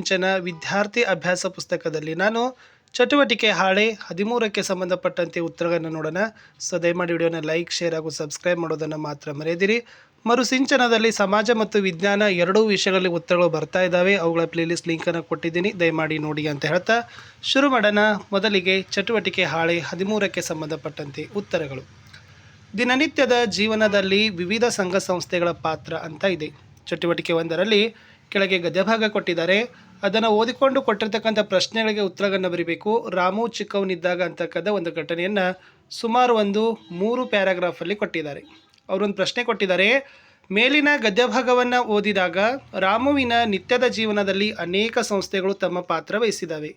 ಸಿಂಚನ ವಿದ್ಯಾರ್ಥಿ ಅಭ್ಯಾಸ ಪುಸ್ತಕದಲ್ಲಿ ನಾನು ಚಟುವಟಿಕೆ ಹಾಳೆ ಹದಿಮೂರಕ್ಕೆ ಸಂಬಂಧಪಟ್ಟಂತೆ ಉತ್ತರಗಳನ್ನು ನೋಡೋಣ. ಸೊ, ದಯಮಾಡಿ ವಿಡಿಯೋನ ಲೈಕ್, ಶೇರ್ ಹಾಗೂ ಸಬ್ಸ್ಕ್ರೈಬ್ ಮಾಡೋದನ್ನು ಮಾತ್ರ ಮರೆಯದಿರಿ. ಮರುಸಿಂಚನದಲ್ಲಿ ಸಮಾಜ ಮತ್ತು ವಿಜ್ಞಾನ ಎರಡೂ ವಿಷಯಗಳಲ್ಲಿ ಉತ್ತರಗಳು ಬರ್ತಾ ಇದ್ದಾವೆ. ಅವುಗಳ ಪ್ಲೇಲಿಸ್ಟ್ ಲಿಂಕನ್ನು ಕೊಟ್ಟಿದ್ದೀನಿ. ದಯಮಾಡಿ ನೋಡಿ ಅಂತ ಹೇಳ್ತಾ ಶುರು ಮಾಡೋಣ. ಮೊದಲಿಗೆ ಚಟುವಟಿಕೆ ಹಾಳೆ ಹದಿಮೂರಕ್ಕೆ ಸಂಬಂಧಪಟ್ಟಂತೆ ಉತ್ತರಗಳು. ದಿನನಿತ್ಯದ ಜೀವನದಲ್ಲಿ ವಿವಿಧ ಸಂಘ ಸಂಸ್ಥೆಗಳ ಪಾತ್ರ ಅಂತ ಇದೆ. ಚಟುವಟಿಕೆ ಒಂದರಲ್ಲಿ ಕೆಳಗೆ ಗದ್ಯಭಾಗ ಕೊಟ್ಟಿದ್ದಾರೆ. ಅದನ್ನು ಓದಿಕೊಂಡು ಕೊಟ್ಟಿರ್ತಕ್ಕಂಥ ಪ್ರಶ್ನೆಗಳಿಗೆ ಉತ್ತರಗಳನ್ನು ಬರೀಬೇಕು. ರಾಮು ಚಿಕ್ಕವನಿದ್ದಾಗ ಅಂತಕ್ಕಂಥ ಒಂದು ಘಟನೆಯನ್ನು ಸುಮಾರು ಒಂದು ಮೂರು ಪ್ಯಾರಾಗ್ರಾಫಲ್ಲಿ ಕೊಟ್ಟಿದ್ದಾರೆ. ಅವರೊಂದು ಪ್ರಶ್ನೆ ಕೊಟ್ಟಿದ್ದಾರೆ, ಮೇಲಿನ ಗದ್ಯಭಾಗವನ್ನು ಓದಿದಾಗ ರಾಮುವಿನ ನಿತ್ಯದ ಜೀವನದಲ್ಲಿ ಅನೇಕ ಸಂಸ್ಥೆಗಳು ತಮ್ಮ ಪಾತ್ರ ವಹಿಸಿದ್ದಾವೆ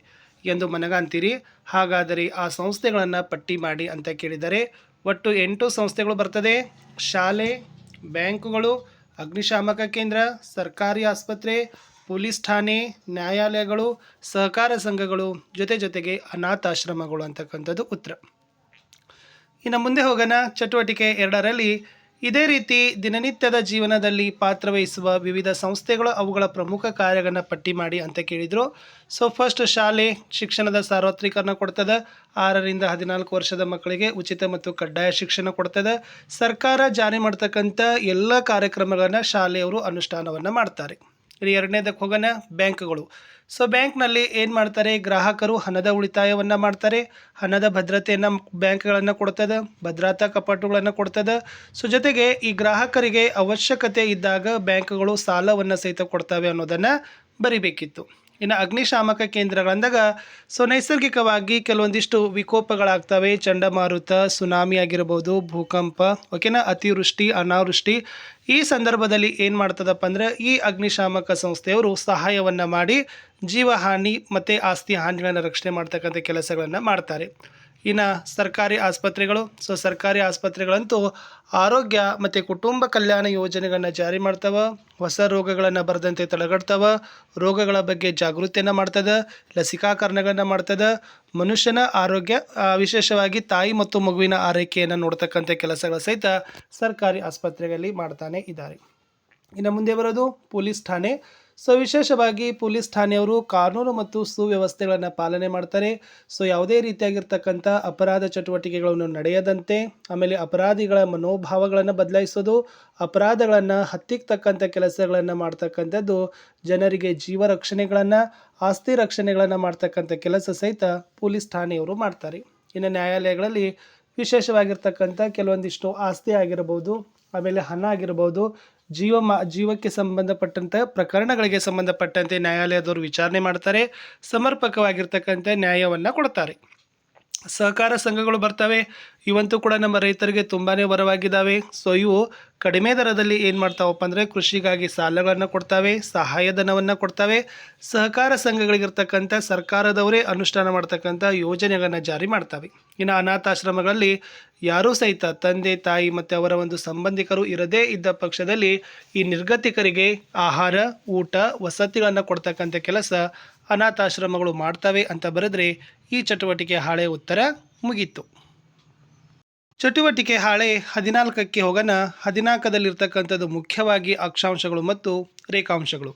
ಎಂದು ಮನಗಂತೀರಿ. ಹಾಗಾದರೆ ಆ ಸಂಸ್ಥೆಗಳನ್ನು ಪಟ್ಟಿ ಮಾಡಿ ಅಂತ ಕೇಳಿದರೆ ಒಟ್ಟು ಎಂಟು ಸಂಸ್ಥೆಗಳು ಬರ್ತದೆ. ಶಾಲೆ, ಬ್ಯಾಂಕುಗಳು, ಅಗ್ನಿಶಾಮಕ ಕೇಂದ್ರ, ಸರ್ಕಾರಿ ಆಸ್ಪತ್ರೆ ಪೊಲೀಸ್ ಠಾಣೆ, ನ್ಯಾಯಾಲಯಗಳು, ಸಹಕಾರ ಸಂಘಗಳು ಜೊತೆ ಜೊತೆಗೆ ಅನಾಥಾಶ್ರಮಗಳು ಅಂತಕ್ಕಂಥದ್ದು ಉತ್ತರ. ಇನ್ನು ಮುಂದೆ ಹೋಗೋಣ, ಚಟುವಟಿಕೆ ಎರಡರಲ್ಲಿ ಇದೇ ರೀತಿ ದಿನನಿತ್ಯದ ಜೀವನದಲ್ಲಿ ಪಾತ್ರವಹಿಸುವ ವಿವಿಧ ಸಂಸ್ಥೆಗಳು ಅವುಗಳ ಪ್ರಮುಖ ಕಾರ್ಯಗಳನ್ನು ಪಟ್ಟಿ ಮಾಡಿ ಅಂತ ಕೇಳಿದರು. ಸೊ ಫಸ್ಟ್ ಶಾಲೆ ಶಿಕ್ಷಣದ ಸಾರ್ವತ್ರಿಕರಣ ಕೊಡ್ತದೆ. ಆರರಿಂದ ಹದಿನಾಲ್ಕು ವರ್ಷದ ಮಕ್ಕಳಿಗೆ ಉಚಿತ ಮತ್ತು ಕಡ್ಡಾಯ ಶಿಕ್ಷಣ ಕೊಡ್ತದೆ. ಸರ್ಕಾರ ಜಾರಿ ಮಾಡ್ತಕ್ಕಂಥ ಎಲ್ಲ ಕಾರ್ಯಕ್ರಮಗಳನ್ನು ಶಾಲೆಯವರು ಅನುಷ್ಠಾನವನ್ನು ಮಾಡ್ತಾರೆ. ಎರಡನೇದಕ್ಕೆ ಹೋಗೋಣ, ಬ್ಯಾಂಕ್ಗಳು. ಸೊ ಬ್ಯಾಂಕ್ನಲ್ಲಿ ಏನು ಮಾಡ್ತಾರೆ? ಗ್ರಾಹಕರು ಹಣದ ಉಳಿತಾಯವನ್ನು ಮಾಡ್ತಾರೆ. ಹಣದ ಭದ್ರತೆಯನ್ನು ಬ್ಯಾಂಕ್ಗಳನ್ನು ಕೊಡ್ತದೆ, ಭದ್ರತಾ ಕಪಾಟುಗಳನ್ನು ಕೊಡ್ತದೆ. ಸೊ ಜೊತೆಗೆ ಈ ಗ್ರಾಹಕರಿಗೆ ಅವಶ್ಯಕತೆ ಇದ್ದಾಗ ಬ್ಯಾಂಕ್ಗಳು ಸಾಲವನ್ನು ಸಹಿತ ಕೊಡ್ತವೆ ಅನ್ನೋದನ್ನು ಬರಿಬೇಕಿತ್ತು. ಇನ್ನು ಅಗ್ನಿಶಾಮಕ ಕೇಂದ್ರಗಳಂದಾಗ ಸೊ ನೈಸರ್ಗಿಕವಾಗಿ ಕೆಲವೊಂದಿಷ್ಟು ವಿಕೋಪಗಳಾಗ್ತವೆ. ಚಂಡಮಾರುತ, ಸುನಾಮಿ ಆಗಿರ್ಬೋದು, ಭೂಕಂಪ ಓಕೆನಾ ಅತಿವೃಷ್ಟಿ, ಅನಾವೃಷ್ಟಿ. ಈ ಸಂದರ್ಭದಲ್ಲಿ ಏನು ಮಾಡ್ತದಪ್ಪ ಅಂದರೆ ಈ ಅಗ್ನಿಶಾಮಕ ಸಂಸ್ಥೆಯವರು ಸಹಾಯವನ್ನು ಮಾಡಿ ಜೀವಹಾನಿ ಮತ್ತು ಆಸ್ತಿ ಹಾನಿಗಳನ್ನು ರಕ್ಷಣೆ ಮಾಡ್ತಕ್ಕಂಥ ಕೆಲಸಗಳನ್ನು ಮಾಡ್ತಾರೆ. ಇನ್ನು ಸರ್ಕಾರಿ ಆಸ್ಪತ್ರೆಗಳು, ಸೊ ಸರ್ಕಾರಿ ಆಸ್ಪತ್ರೆಗಳಂತೂ ಆರೋಗ್ಯ ಮತ್ತು ಕುಟುಂಬ ಕಲ್ಯಾಣ ಯೋಜನೆಗಳನ್ನ ಜಾರಿ ಮಾಡ್ತವೆ, ಹೊಸ ರೋಗಗಳನ್ನು ಬರದಂತೆ ತಡೆಗಟ್ತವೆ, ರೋಗಗಳ ಬಗ್ಗೆ ಜಾಗೃತಿಯನ್ನು ಮಾಡ್ತದೆ ಲಸಿಕಾಕರಣಗಳನ್ನು ಮಾಡ್ತದೆ, ಮನುಷ್ಯನ ಆರೋಗ್ಯ ವಿಶೇಷವಾಗಿ ತಾಯಿ ಮತ್ತು ಮಗುವಿನ ಆರೈಕೆಯನ್ನು ನೋಡ್ತಕ್ಕಂಥ ಕೆಲಸಗಳ ಸಹಿತ ಸರ್ಕಾರಿ ಆಸ್ಪತ್ರೆಗಳಲ್ಲಿ ಮಾಡ್ತಾನೆ ಇದ್ದಾರೆ. ಇನ್ನು ಮುಂದೆ ಬರೋದು ಪೊಲೀಸ್ ಠಾಣೆ. ಸೊ ವಿಶೇಷವಾಗಿ ಪೊಲೀಸ್ ಠಾಣೆಯವರು ಕಾನೂನು ಮತ್ತು ಸುವ್ಯವಸ್ಥೆಗಳನ್ನು ಪಾಲನೆ ಮಾಡ್ತಾರೆ. ಸೊ ಯಾವುದೇ ರೀತಿಯಾಗಿರ್ತಕ್ಕಂಥ ಅಪರಾಧ ಚಟುವಟಿಕೆಗಳನ್ನು ನಡೆಯದಂತೆ, ಆಮೇಲೆ ಅಪರಾಧಿಗಳ ಮನೋಭಾವಗಳನ್ನು ಬದಲಾಯಿಸೋದು, ಅಪರಾಧಗಳನ್ನು ಹತ್ತಿಕ್ಕತಕ್ಕಂಥ ಕೆಲಸಗಳನ್ನು ಮಾಡ್ತಕ್ಕಂಥದ್ದು, ಜನರಿಗೆ ಜೀವ ರಕ್ಷಣೆಗಳನ್ನು, ಆಸ್ತಿ ರಕ್ಷಣೆಗಳನ್ನು ಮಾಡ್ತಕ್ಕಂಥ ಕೆಲಸ ಸಹಿತ ಪೊಲೀಸ್ ಠಾಣೆಯವರು ಮಾಡ್ತಾರೆ. ಇನ್ನು ನ್ಯಾಯಾಲಯಗಳಲ್ಲಿ ವಿಶೇಷವಾಗಿರ್ತಕ್ಕಂಥ ಕೆಲವೊಂದಿಷ್ಟು ಆಸ್ತಿ ಆಗಿರ್ಬೋದು, ಆಮೇಲೆ ಹಣ ಆಗಿರ್ಬೋದು ಜೀವ ಮಾ, ಜೀವಕ್ಕೆ ಸಂಬಂಧಪಟ್ಟಂಥ ಪ್ರಕರಣಗಳಿಗೆ ಸಂಬಂಧಪಟ್ಟಂತೆ ನ್ಯಾಯಾಲಯದವರು ವಿಚಾರಣೆ ಮಾಡ್ತಾರೆ ಸಮರ್ಪಕವಾಗಿರ್ತಕ್ಕಂಥ ನ್ಯಾಯವನ್ನು ಕೊಡ್ತಾರೆ. ಸಹಕಾರ ಸಂಘಗಳು ಬರ್ತವೆ ಇವಂತೂ ಕೂಡ ನಮ್ಮ ರೈತರಿಗೆ ತುಂಬಾ ವರವಾಗಿದ್ದಾವೆ. ಸೊ ಇವು ಕಡಿಮೆ ದರದಲ್ಲಿ ಏನು ಮಾಡ್ತಾವಪ್ಪ ಅಂದರೆ ಕೃಷಿಗಾಗಿ ಸಾಲಗಳನ್ನು ಕೊಡ್ತಾವೆ ಸಹಾಯಧನವನ್ನು ಕೊಡ್ತಾವೆ. ಸಹಕಾರ ಸಂಘಗಳಿಗಿರ್ತಕ್ಕಂಥ ಸರ್ಕಾರದವರೇ ಅನುಷ್ಠಾನ ಮಾಡ್ತಕ್ಕಂಥ ಯೋಜನೆಗಳನ್ನು ಜಾರಿ ಮಾಡ್ತವೆ. ಇನ್ನು ಅನಾಥಾಶ್ರಮಗಳಲ್ಲಿ ಯಾರೂ ಸಹಿತ ತಂದೆ, ತಾಯಿ ಮತ್ತು ಅವರ ಒಂದು ಸಂಬಂಧಿಕರು ಇರದೇ ಇದ್ದ ಪಕ್ಷದಲ್ಲಿ ಈ ನಿರ್ಗತಿಕರಿಗೆ ಆಹಾರ, ಊಟ, ವಸತಿಗಳನ್ನು ಕೊಡ್ತಕ್ಕಂಥ ಕೆಲಸ ಅನಾಥಾಶ್ರಮಗಳು ಮಾಡ್ತವೆ ಅಂತ ಬರೆದ್ರೆ ಈ ಚಟುವಟಿಕೆ ಹಾಳೆ ಉತ್ತರ ಮುಗೀತು. ಚಟುವಟಿಕೆ ಹಾಳೆ ಹದಿನಾಲ್ಕಕ್ಕೆ ಹೋಗೋಣ ಹದಿನಾಲ್ಕದಲ್ಲಿರ್ತಕ್ಕಂಥದ್ದು ಮುಖ್ಯವಾಗಿ ಅಕ್ಷಾಂಶಗಳು ಮತ್ತು ರೇಖಾಂಶಗಳು.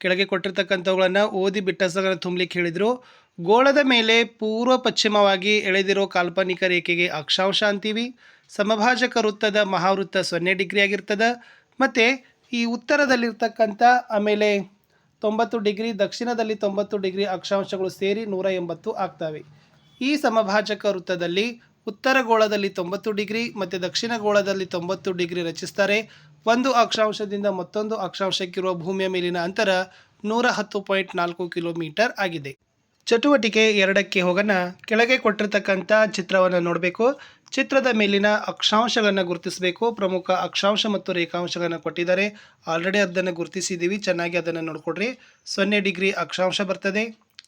ಕೆಳಗೆ ಕೊಟ್ಟಿರ್ತಕ್ಕಂಥವುಗಳನ್ನು ಓದಿ ಬಿಟ್ಟಸಗಳನ್ನು ತುಂಬಲಿಕ್ಕೆ ಹೇಳಿದರು. ಗೋಳದ ಮೇಲೆ ಪೂರ್ವ ಪಶ್ಚಿಮವಾಗಿ ಎಳೆದಿರೋ ಕಾಲ್ಪನಿಕ ರೇಖೆಗೆ ಅಕ್ಷಾಂಶ ಅಂತೀವಿ. ಸಮಭಾಜಕ ವೃತ್ತದ ಮಹಾವೃತ್ತ ಸೊನ್ನೆ ಡಿಗ್ರಿ ಆಗಿರ್ತದೆ. ಮತ್ತು ಈ ಉತ್ತರದಲ್ಲಿರ್ತಕ್ಕಂಥ ಆಮೇಲೆ ತೊಂಬತ್ತು ಡಿಗ್ರಿ, ದಕ್ಷಿಣದಲ್ಲಿ ತೊಂಬತ್ತು ಡಿಗ್ರಿ ಅಕ್ಷಾಂಶಗಳು ಸೇರಿ ನೂರ ಎಂಬತ್ತು ಆಗ್ತವೆ. ಈ ಸಮಭಾಜಕ ವೃತ್ತದಲ್ಲಿ ಉತ್ತರ ಗೋಳದಲ್ಲಿ ತೊಂಬತ್ತು ಡಿಗ್ರಿ ಮತ್ತು ದಕ್ಷಿಣ ಗೋಳದಲ್ಲಿ ತೊಂಬತ್ತು ಡಿಗ್ರಿ ರಚಿಸ್ತಾರೆ. ಒಂದು ಅಕ್ಷಾಂಶದಿಂದ ಮತ್ತೊಂದು ಅಕ್ಷಾಂಶಕ್ಕಿರುವ ಭೂಮಿಯ ಮೇಲಿನ ಅಂತರ ನೂರ ಹತ್ತು ಪಾಯಿಂಟ್ ನಾಲ್ಕು ಕಿಲೋಮೀಟರ್ ಆಗಿದೆ. ಚಟುವಟಿಕೆ ಎರಡಕ್ಕೆ ಹೋಗೋಣ. ಕೆಳಗೆ ಕೊಟ್ಟಿರತಕ್ಕಂಥ ಚಿತ್ರವನ್ನು ನೋಡಬೇಕು. ಚಿತ್ರದ ಮೇಲಿನ ಅಕ್ಷಾಂಶಗಳನ್ನು ಗುರುತಿಸಬೇಕು. ಪ್ರಮುಖ ಅಕ್ಷಾಂಶ ಮತ್ತು ರೇಖಾಂಶಗಳನ್ನು ಕೊಟ್ಟಿದ್ದಾರೆ. ಆಲ್ರೆಡಿ ಅದನ್ನು ಗುರುತಿಸಿದ್ದೀವಿ. ಚೆನ್ನಾಗಿ ಅದನ್ನು ನೋಡಿಕೊಡ್ರಿ. ಸೊನ್ನೆ ಡಿಗ್ರಿ ಅಕ್ಷಾಂಶ ಬರ್ತದೆ.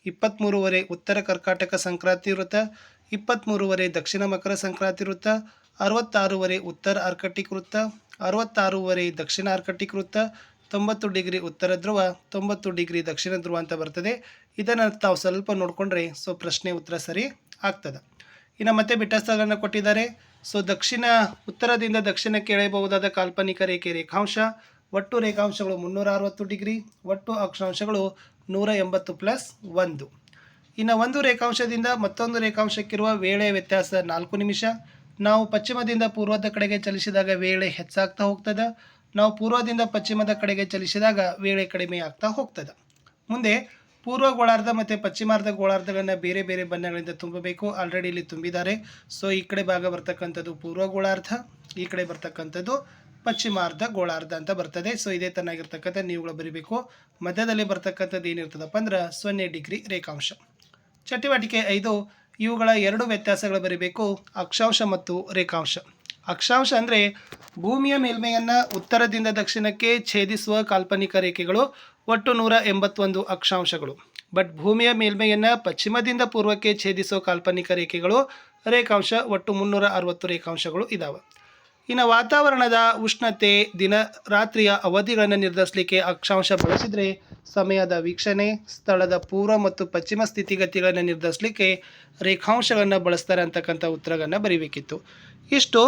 ಇಪ್ಪತ್ತ್ಮೂರುವರೆ ಉತ್ತರ ಕರ್ಕಾಟಕ ಸಂಕ್ರಾಂತಿ ವೃತ್ತ ಇಪ್ಪತ್ತ್ಮೂರುವರೆ ದಕ್ಷಿಣ ಮಕರ ಸಂಕ್ರಾಂತಿ ವೃತ್ತ, ಅರವತ್ತಾರೂವರೆ ಉತ್ತರ ಆರ್ಕಟಿಕ್ ವೃತ್ತ, ಅರವತ್ತಾರೂವರೆ ದಕ್ಷಿಣ ಆರ್ಕಟಿಕ್ ವೃತ್ತ, ತೊಂಬತ್ತು ಡಿಗ್ರಿ ಉತ್ತರ ಧ್ರುವ, ತೊಂಬತ್ತು ಡಿಗ್ರಿ ದಕ್ಷಿಣ ಧ್ರುವ ಅಂತ ಬರ್ತದೆ. ಇದನ್ನು ತಾವು ಸ್ವಲ್ಪ ನೋಡಿಕೊಂಡ್ರೆ ಸೊ ಪ್ರಶ್ನೆ ಉತ್ತರ ಸರಿ ಆಗ್ತದೆ. ಇನ್ನು ಮತ್ತೆ ಬಿಟ್ಟಸ್ಥಳನ್ನು ಕೊಟ್ಟಿದ್ದಾರೆ. ಸೊ ದಕ್ಷಿಣ, ಉತ್ತರದಿಂದ ದಕ್ಷಿಣಕ್ಕೆ ಎಳೆಯಬಹುದಾದ ಕಾಲ್ಪನಿಕ ರೇಖೆ ರೇಖಾಂಶ, ಒಟ್ಟು ರೇಖಾಂಶಗಳು ಮುನ್ನೂರ ಅರವತ್ತು ಡಿಗ್ರಿ, ಒಟ್ಟು ಅಕ್ಷಾಂಶಗಳು ನೂರ ಎಂಬತ್ತು ಪ್ಲಸ್ ಒಂದು. ಇನ್ನು ಒಂದು ರೇಖಾಂಶದಿಂದ ಮತ್ತೊಂದು ರೇಖಾಂಶಕ್ಕಿರುವ ವೇಳೆ ವ್ಯತ್ಯಾಸ ನಾಲ್ಕು ನಿಮಿಷ. ನಾವು ಪಶ್ಚಿಮದಿಂದ ಪೂರ್ವದ ಕಡೆಗೆ ಚಲಿಸಿದಾಗ ವೇಳೆ ಹೆಚ್ಚಾಗ್ತಾ ಹೋಗ್ತದೆ. ನಾವು ಪೂರ್ವದಿಂದ ಪಶ್ಚಿಮದ ಕಡೆಗೆ ಚಲಿಸಿದಾಗ ವೇಳೆ ಕಡಿಮೆ ಆಗ್ತಾ ಹೋಗ್ತದೆ. ಮುಂದೆ ಪೂರ್ವ ಗೋಳಾರ್ಧ ಮತ್ತು ಪಶ್ಚಿಮಾರ್ಧ ಗೋಳಾರ್ಧಗಳನ್ನು ಬೇರೆ ಬೇರೆ ಬಣ್ಣಗಳಿಂದ ತುಂಬಬೇಕು. ಆಲ್ರೆಡಿ ಇಲ್ಲಿ ತುಂಬಿದ್ದಾರೆ. ಸೊ ಈ ಕಡೆ ಭಾಗ ಬರ್ತಕ್ಕಂಥದ್ದು ಪೂರ್ವ ಗೋಳಾರ್ಧ, ಈ ಕಡೆ ಬರ್ತಕ್ಕಂಥದ್ದು ಪಶ್ಚಿಮಾರ್ಧ ಗೋಳಾರ್ಧ ಅಂತ ಬರ್ತದೆ. ಸೊ ಇದೇ ತನ್ನಾಗಿರ್ತಕ್ಕಂಥ ನೀವುಗಳು ಬರೀಬೇಕು. ಮಧ್ಯದಲ್ಲಿ ಬರ್ತಕ್ಕಂಥದ್ದು ಏನಿರ್ತದಪ್ಪ ಅಂದ್ರೆ ಸೊನ್ನೆ ಡಿಗ್ರಿ ರೇಖಾಂಶ. ಚಟುವಟಿಕೆ ಐದು, ಇವುಗಳ ಎರಡು ವ್ಯತ್ಯಾಸಗಳು ಬರೀಬೇಕು, ಅಕ್ಷಾಂಶ ಮತ್ತು ರೇಖಾಂಶ. ಅಕ್ಷಾಂಶ ಅಂದರೆ ಭೂಮಿಯ ಮೇಲ್ಮೈಯನ್ನು ಉತ್ತರದಿಂದ ದಕ್ಷಿಣಕ್ಕೆ ಛೇದಿಸುವ ಕಾಲ್ಪನಿಕ ರೇಖೆಗಳು, ಒಟ್ಟು ನೂರ ಎಂಬತ್ತೊಂದು ಅಕ್ಷಾಂಶಗಳು. ಬಟ್ ಭೂಮಿಯ ಮೇಲ್ಮೈಯನ್ನು ಪಶ್ಚಿಮದಿಂದ ಪೂರ್ವಕ್ಕೆ ಛೇದಿಸುವ ಕಾಲ್ಪನಿಕ ರೇಖೆಗಳು, ರೇಖಾಂಶ ಒಟ್ಟು ಮುನ್ನೂರ ಅರವತ್ತು ರೇಖಾಂಶಗಳು ಇದ್ದಾವೆ ಇನ್ನು ವಾತಾವರಣದ ಉಷ್ಣತೆ ದಿನ ರಾತ್ರಿಯ ಅವಧಿಗಳನ್ನು ನಿರ್ಧರಿಸಲಿಕ್ಕೆ ಅಕ್ಷಾಂಶ ಬಳಸಿದರೆ ಸಮಯದ ವೀಕ್ಷಣೆ, ಸ್ಥಳದ ಪೂರ್ವ ಮತ್ತು ಪಶ್ಚಿಮ ಸ್ಥಿತಿಗತಿಗಳನ್ನು ನಿರ್ಧರಿಸಲಿಕ್ಕೆ ರೇಖಾಂಶಗಳನ್ನು ಬಳಸ್ತಾರೆ ಅಂತಕ್ಕಂಥ ಉತ್ತರಗಳನ್ನು ಬರೀಬೇಕಿತ್ತು. ಇಷ್ಟು.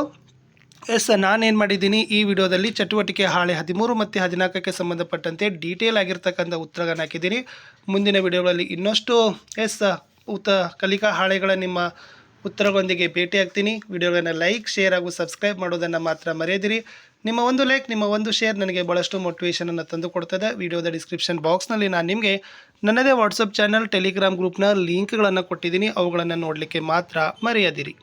ಎಸ್, ನಾನೇನು ಮಾಡಿದ್ದೀನಿ? ಈ ವಿಡಿಯೋದಲ್ಲಿ ಚಟುವಟಿಕೆ ಹಾಳೆ ಹದಿಮೂರು ಮತ್ತು ಹದಿನಾಲ್ಕಕ್ಕೆ ಸಂಬಂಧಪಟ್ಟಂತೆ ಡೀಟೇಲ್ ಆಗಿರ್ತಕ್ಕಂಥ ಉತ್ತರಗಳನ್ನು ಹಾಕಿದ್ದೀನಿ. ಮುಂದಿನ ವಿಡಿಯೋಗಳಲ್ಲಿ ಇನ್ನಷ್ಟು ಎಸ್ ಉತ್ತ ಕಲಿಕಾ ಹಾಳೆಗಳ ನಿಮ್ಮ ಉತ್ತರಗಳೊಂದಿಗೆ ಭೇಟಿಯಾಗ್ತೀನಿ. ವಿಡಿಯೋಗಳನ್ನು ಲೈಕ್, ಶೇರ್ ಹಾಗೂ ಸಬ್ಸ್ಕ್ರೈಬ್ ಮಾಡೋದನ್ನು ಮಾತ್ರ ಮರೆಯದಿರಿ. ನಿಮ್ಮ ಒಂದು ಲೈಕ್ ನಿಮ್ಮ ಒಂದು ಶೇರ್ ನನಗೆ ಭಾಳಷ್ಟು ಮೋಟಿವೇಶನನ್ನು ತಂದು ಕೊಡ್ತದೆ. ವಿಡಿಯೋದ ಡಿಸ್ಕ್ರಿಪ್ಷನ್ ಬಾಕ್ಸ್ನಲ್ಲಿ ನಾನು ನಿಮಗೆ ನನ್ನದೇ ವಾಟ್ಸಪ್ ಚಾನಲ್ ಟೆಲಿಗ್ರಾಮ್ ಗ್ರೂಪ್ನ ಲಿಂಕ್ಗಳನ್ನು ಕೊಟ್ಟಿದ್ದೀನಿ. ಅವುಗಳನ್ನು ನೋಡಲಿಕ್ಕೆ ಮಾತ್ರ ಮರೆಯದಿರಿ.